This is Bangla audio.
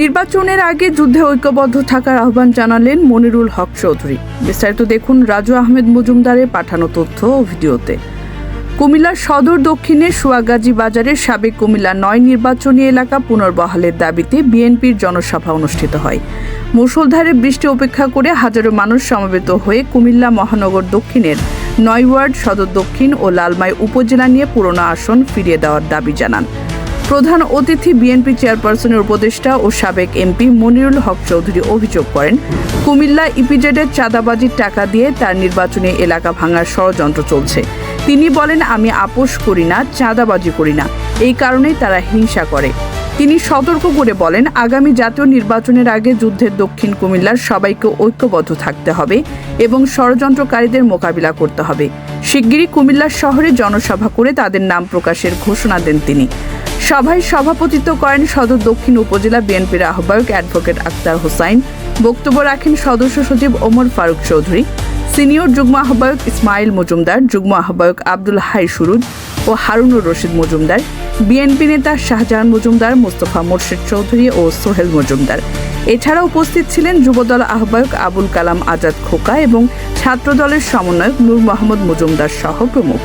নির্বাচনের আগে যুদ্ধে ঐক্যবদ্ধ থাকার আহ্বান জানালেন মনিরুল হক চৌধুরী। বিস্তারিত দেখুন রাজু আহমেদ মজুমদারের পাঠানো তথ্য ও ভিডিওতে। কুমিল্লার সদর দক্ষিণে সুয়াগাজী বাজারের সাবেক কুমিল্লা নয় নির্বাচনী এলাকা পুনর্বহালের দাবিতে বিএনপির জনসভা অনুষ্ঠিত হয়। মুষলধারে বৃষ্টি উপেক্ষা করে হাজারো মানুষ সমবেত হয়ে কুমিল্লা মহানগর দক্ষিণের নয় ওয়ার্ড সদর দক্ষিণ ও লালমাই উপজেলা নিয়ে পুরনো আসন ফিরিয়ে দেওয়ার দাবি জানান। প্রধান অতিথি বিএনপি চেয়ারপারসনের উপদেষ্টা ও সাবেক এমপি মনিরুল হক চৌধুরী অভিযোগ করেন, কুমিল্লা ইপিজেডের চাঁদাবাজির টাকা দিয়ে তার নির্বাচনী এলাকা ভাঙার ষড়যন্ত্র চলছে। তিনি বলেন, আমি আপোষ করি না, চাঁদাবাজি করি না। এই কারণেই তারা হিংসা করে। তিনি সতর্ক করে বলেন, আগামী জাতীয় নির্বাচনের আগে যুদ্ধের দক্ষিণ কুমিল্লার সবাইকে ঐক্যবদ্ধ থাকতে হবে এবং ষড়যন্ত্রকারীদের মোকাবিলা করতে হবে। শিগগিরই কুমিল্লার শহরে জনসভা করে তাদের নাম প্রকাশের ঘোষণা দেন তিনি। সভায় সভাপতিত্ব করেন সদর দক্ষিণ উপজেলা বিএনপির আহ্বায়ক অ্যাডভোকেট আক্তার হোসাইন। বক্তব্য রাখেন সদস্য সচিব ওমর ফারুক চৌধুরী। সিনিয়র যুগ্ম আহ্বায়ক ইসমাইল মজুমদার, যুগ্ম আহ্বায়ক আব্দুল হাই সুরুজ ও হারুনুর রশিদ মজুমদার। বিএনপি নেতা শাহজাহান মজুমদার, মোস্তফা মোর্শেদ চৌধুরী ও সোহেল মজুমদার। এছাড়া উপস্থিত ছিলেন যুবদল আহ্বায়ক আবুল কালাম আজাদ খোকা এবং ছাত্রদলের সমন্বয়ক নূর মোহাম্মদ মজুমদার সহ প্রমুখ।